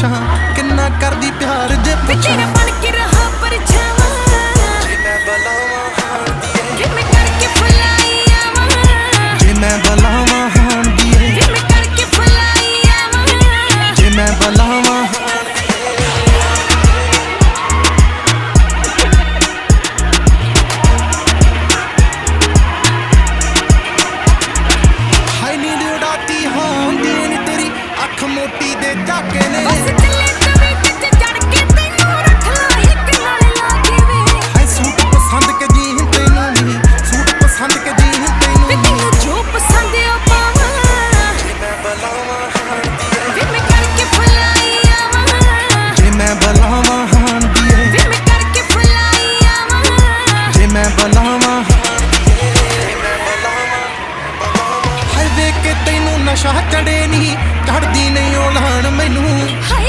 ਪੁੱਛਾਂ ਕਿੰਨਾ ਕਰਦੀ ਪਿਆਰ ਜੇ ਪੁੱਛਾਂ। ਤੇਰਾ ਬਣ ਕੇ ਰਹਾ ਪਰ ਛਾਵਾਂ ਜੇ ਮੈਂ ਬਲਾਵਾਂ ਹਾਣ ਦੀ ਏ ਜੇ ਮੈਂ ਕਰਕੇ ਫੁਲਾਈ ਆਵਾਂ ਜੇ ਮੈਂ ਬਲਾਵਾਂ ਹਾਣ ਦੀ ਏ। ਜੇ ਮੈਂ ਕਰਕੇ ਫੁਲਾਈ ਆਵਾਂ ਜੇ ਮੈਂ ਬਲਾਵਾਂ ਮੋਟੀ ਦੇ ਝਾਕੇ ਨੇ। ਸ਼ਾਹ ਚੜੇ ਨਹੀਂ ਚੜਦੀ ਨਹੀਂ ਉਹ ਲਾਣ ਮੈਨੂੰ।